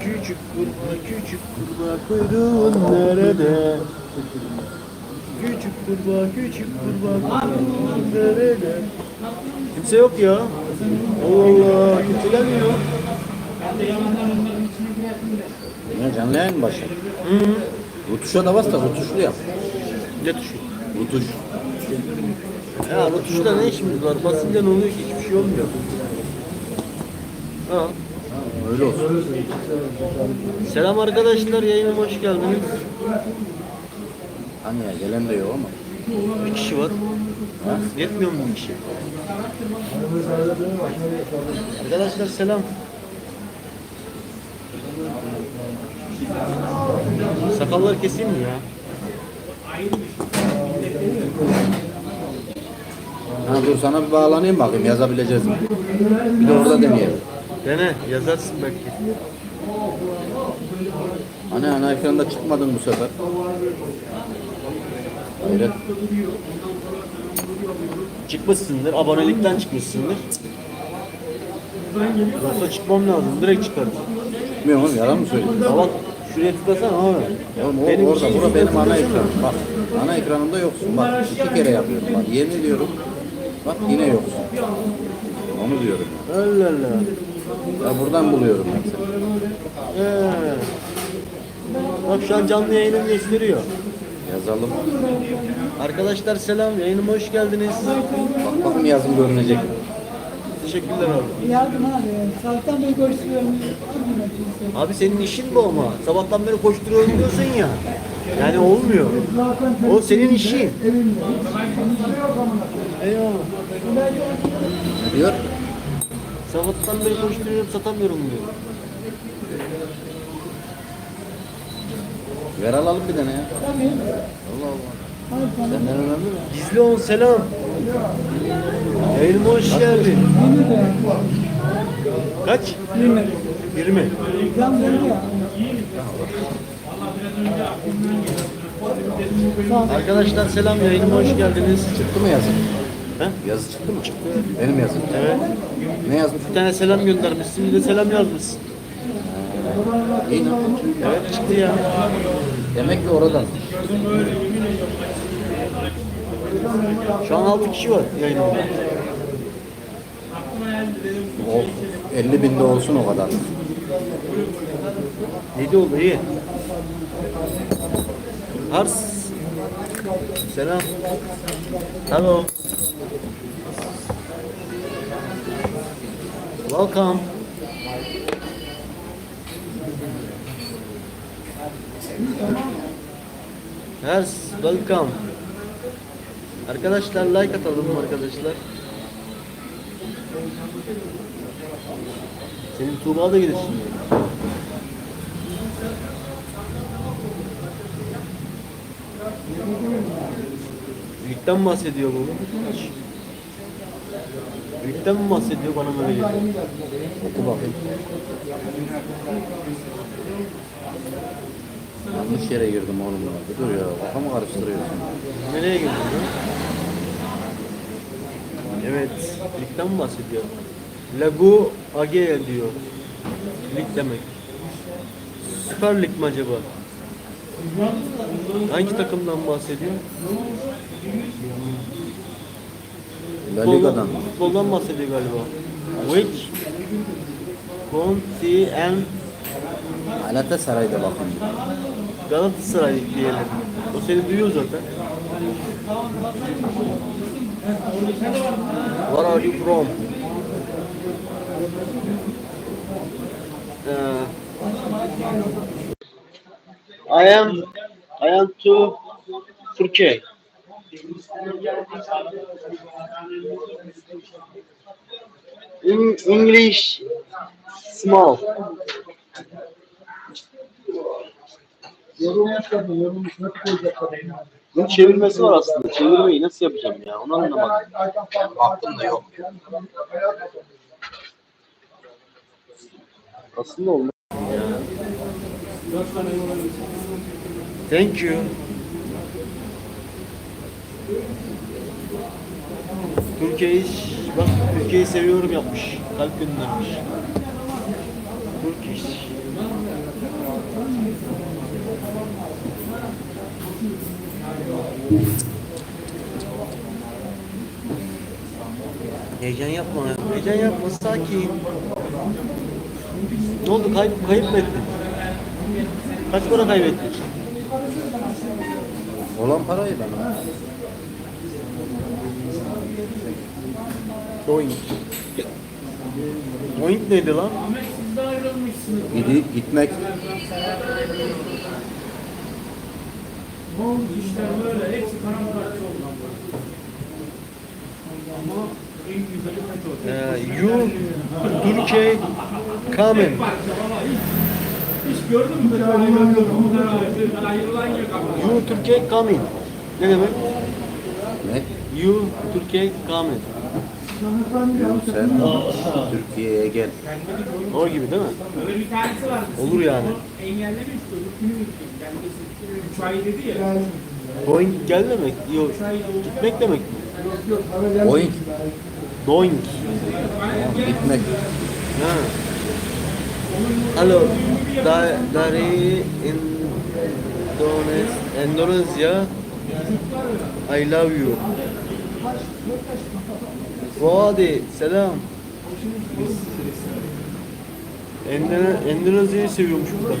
Küçük kurbağa, küçük kurbağa kuyruğun nerede? Küçük kurbağa, küçük kurbağa kuyruğun nerede? Kimse yok ya. Allah Allah, kimse gelmiyor. Ne canlı yayın başladı? Hı -hı. Rutuşa da bas da rutuşlu yap. Ne tuşu? Rutuş. Ya bu tuşta ne işimiz var? Basınca ne oluyor ki? Hiçbir şey olmuyor. Ha. Öyle olsun. Selam arkadaşlar, yayınıma hoş geldiniz. Hani ya gelen de yok ama. Bir kişi var. Ha? Yetmiyor mu bir kişi? Arkadaşlar selam. Sakalları keseyim mi ya? Ha dur sana bir bağlanayım bakayım yazabileceğiz mi? Bir de orada deneyelim. Dene, yazarsın belki. Hani ana ekranda çıkmadın bu sefer. Hayret. Çıkmışsındır, abonelikten çıkmışsındır. Yoksa çıkmam lazım, direkt çıkarım. Bilmiyorum oğlum yalan mı? Ya bak, şuraya tıklasana abi. Oğlum o, Benim orada, için- bura benim ana ekranım. Bak, ana ekranımda yoksun. Bak, iki kere yapıyorum. Bak, yemin ediyorum. Bak, yine yoksun. Onu diyorum. Allah Allah. Ya buradan buluyorum ben seni. Ee. Bak şu an canlı yayınım gösteriyor. Yazalım. Arkadaşlar selam, yayınıma hoş geldiniz. Bak bakın yazım görünecek. Teşekkürler abi. Yardım abi. Sabahtan beri koşturuyorum. Abi senin işin bu ama. Sabahtan beri koşturuyorum diyorsun ya. Yani olmuyor. O senin işin. Eyvallah. Diyor? Sabahtan beri koşturuyorum satamıyorum diyor. Ver alalım bir tane ya. Allah Allah. Senden önemli mi? Gizli on selam. Yayınıma hoş geldin. Kaç? 20. 20. Can döndü ya. Arkadaşlar selam yayınıma hoş geldiniz. Çıktı mı yazım? He? Yazı çıktı mı? Çıktı. Benim yazım. Evet. Ne yazmış? Bir tane selam göndermişsin bir de selam yazmışsın. İyi. Evet çıktı ya. Demek ki oradan. Şu an 6 kişi var yayınımda. O 50 binde olsun o kadar. 7 oldu iyi. Hars. Selam. Hello. Welcome. Hers, welcome. Arkadaşlar like atalım arkadaşlar. Senin Tuğba da gelir şimdi. Büyükten bahsediyor bu. Büyükten mi bahsediyor bana mı geliyor? Oku bakayım. Yanlış yere girdim oğlum. Dur ya. Kafamı karıştırıyorsun. Nereye girdin ya? Evet, ligden mi bahsediyor? Lagu Age diyor. Lig demek. Süper Lig mi acaba? Hangi takımdan bahsediyor? La Liga'dan. Futboldan bahsediyor galiba. Which Conti and Galatasaray'da bakın. Galatasaray diyelim. O seni duyuyor zaten. Where are you from? Uh, I am I am to Turkey. In English small. Bunun çevirmesi var aslında. Çevirmeyi nasıl yapacağım ya? Onu anlamadım. Aklımda yok. Aslında olmaz ya. Thank you. Türkiye'yi bak Türkiye'yi seviyorum yapmış. Kalp göndermiş. Turkish. Heyecan yapma. Heyecan yapma. Sakin. Ne oldu? Kayıp, kayıp mı ettin? Kaç para kaybettin? Olan parayı ben. Doink. Doink neydi lan? Gidi, gitmek. İşte böyle hepsi paramparça oldu. Ama en güzeli FETÖ. Ee, you Türkiye coming. Hiç gördün mü. You Türkiye coming. Ne demek? Ne? You Türkiye coming. Sen Türkiye'ye gel. O gibi değil mi? Böyle bir tanesi var. Olur yani. Engellemiş çocuk. Günü ay dedi ya. Doink gel demek. Yok. Gitmek demek mi? Oyun. Doink. Gitmek. Ha. Hello. Da dari Indones Endonezya. I love you. Vadi selam. Endone Endonezya'yı seviyormuş burada.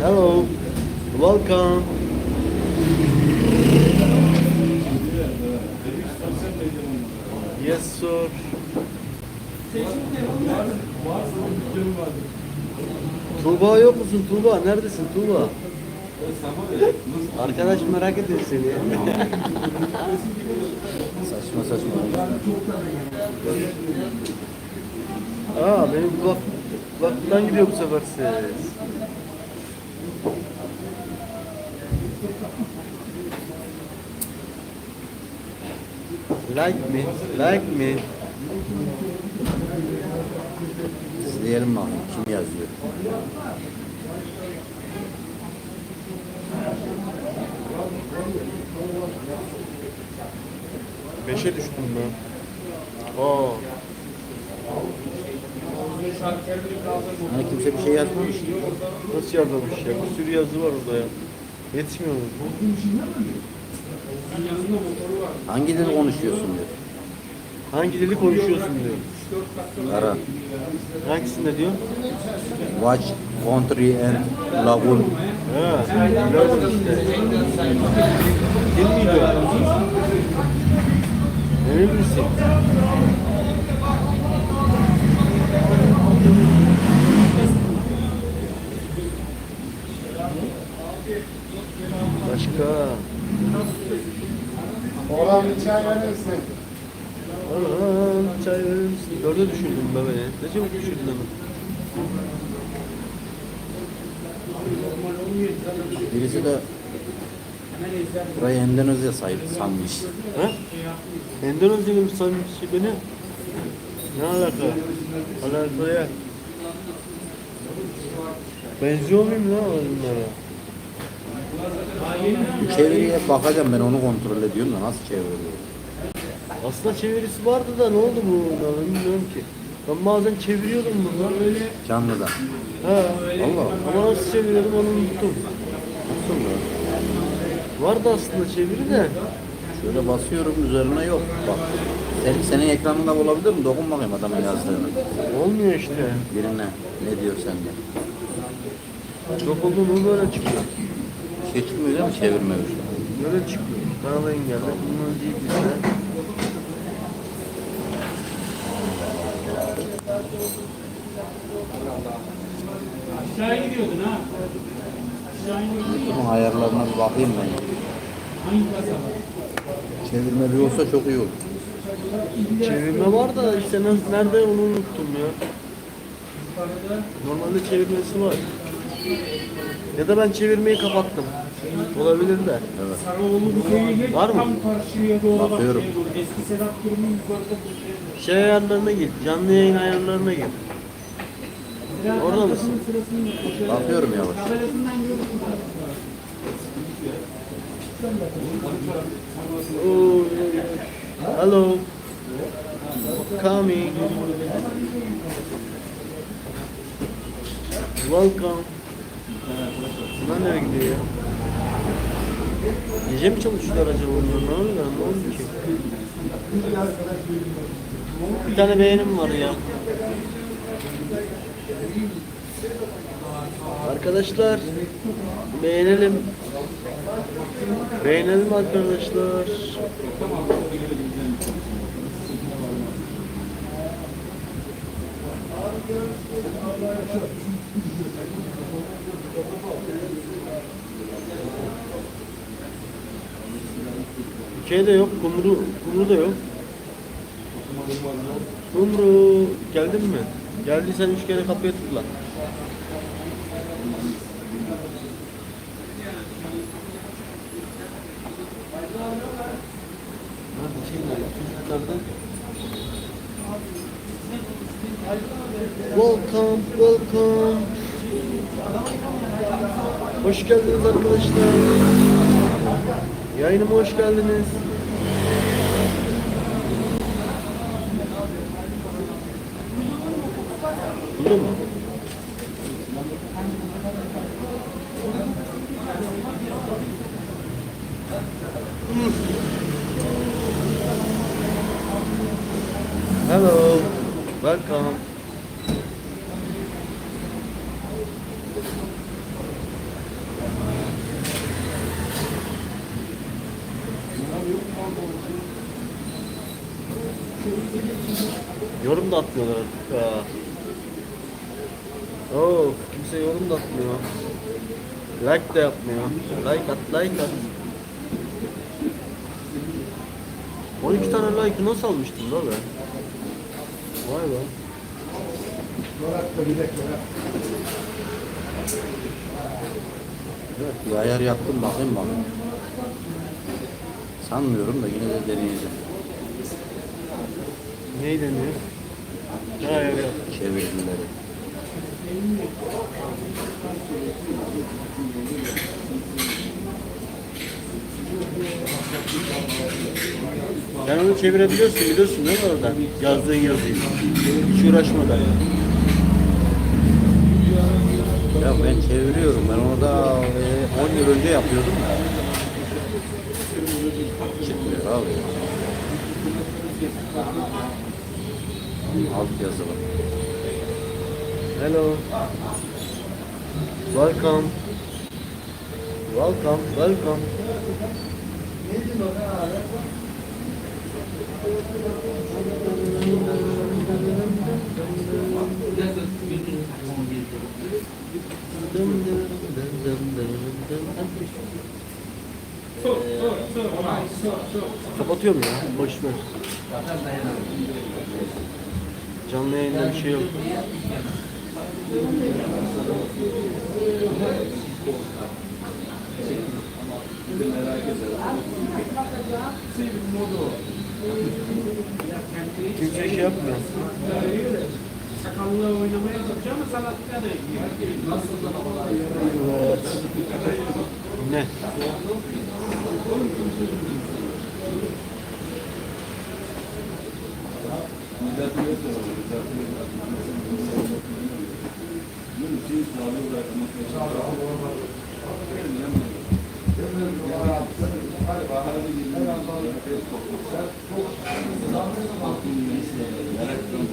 Hello. Welcome. Sir. Tuğba yok musun Tuğba? Neredesin Tuğba? Arkadaş merak ediyor seni. Saçma saçma. Aa benim kulak, kulaklıktan gidiyor bu sefer ses. Like me, like me. İzleyelim bakalım kim yazıyor. Beşe düştüm ben. Aa, Hani kimse bir şey yazmamış nasıl yazılmış ya? Bir sürü yazı var orada ya. Yetişmiyor mu? Hangi dil konuşuyorsun diyor. Hangi dili konuşuyorsun diyor. Ara. Hangisinde diyor? Watch, country and lagoon. Ha, gördüm işte. Dil miydi o? Emin misin? Başka. Oğlan bir çay verir misin? Aa, çay verir misin? Dörde düşürdüm be beni. Ne çabuk düşürdün hemen. Birisi de burayı Endonezya sahip sanmış. Ha? Endonezyalı mı sanmış beni? Ne alaka? Alakaya. Benziyor muyum lan onlara? Çeviriye bakacağım ben onu kontrol ediyorum da nasıl çevriliyor. Aslında çevirisi vardı da ne oldu bu? Ben bilmiyorum ki. Ben bazen çeviriyordum bunu. Öyle. Canlıda. Ha. Allah. Ama nasıl çeviriyordum onu unuttum. Nasıl ya? Vardı aslında çeviri de. Şöyle basıyorum üzerine yok. Bak. Sen, senin ekranında olabilir mi? Dokun bakayım adamın yazdığını. Olmuyor işte. Birine. Ne diyor sende? Çok oldu mu böyle çıkıyor. Şey çıkmıyor değil mi? Çevirme bir şey. Böyle çıkıyor. Kanala engelle. Bunun değil bize. Aşağıya gidiyordun ha. Bunun ayarlarına bir bakayım ben. Hangi kasaba? Çevirme bir olsa çok iyi olur. Çevirme var da işte nerede onu unuttum ya. Normalde çevirmesi var. Ya da ben çevirmeyi kapattım. Olabilir de. Evet. Sarıoğlu bu köyü geç Var mı? tam karşıya doğru bak. Bakıyorum. şeye doğru. Eski Sedat Kurum'un yukarıda bu şey. Şey ayarlarına git. Canlı yayın ayarlarına git. Orada mısın? Bakıyorum yavaş. Hello. Coming. Welcome. Bunlar nereye gidiyor ya? Gece mi çalışıyorlar acaba bunlar? Ne oluyor? Ne oldu ki? Bir tane beğenim var ya. Arkadaşlar beğenelim. Beğenelim arkadaşlar. Şey de yok, kumru, kumru da yok. Kumru, geldin mi? Geldiysen üç kere kapıya tıkla. Welcome, welcome. Hoş geldiniz arkadaşlar. Yayınıma hoş geldiniz. Buldun mu? Hello, welcome. Yorum da atmıyorlar artık ya. Oo, kimse yorum da atmıyor. Like de yapmıyor. Like at, like at. 12 tane like nasıl almıştım da be? Vay be. Evet, bir ayar yaptım bakayım bakayım. Sanmıyorum da yine de deneyeceğim. Neyi deniyor? Ha evet. Çevirdileri. Yani onu çevirebiliyorsun biliyorsun değil mi orada? Yazdığın yazıyı. Hiç uğraşmadan. Ya ben çeviriyorum. Ben orada e, 10 yıl önce yapıyordum da. Çıkmıyor abi. Alt yazılı. Hello. Welcome. Welcome, welcome. Sor. Kapatıyorum ya, boş ver. Canlı yayında bir şey yok. Kimse şey yapmıyor. Sakallı oynamaya çalışıyor ama sanatka da Ne? Müdahale ediyor. Galiba herhalde 20 toplantılar çok zaman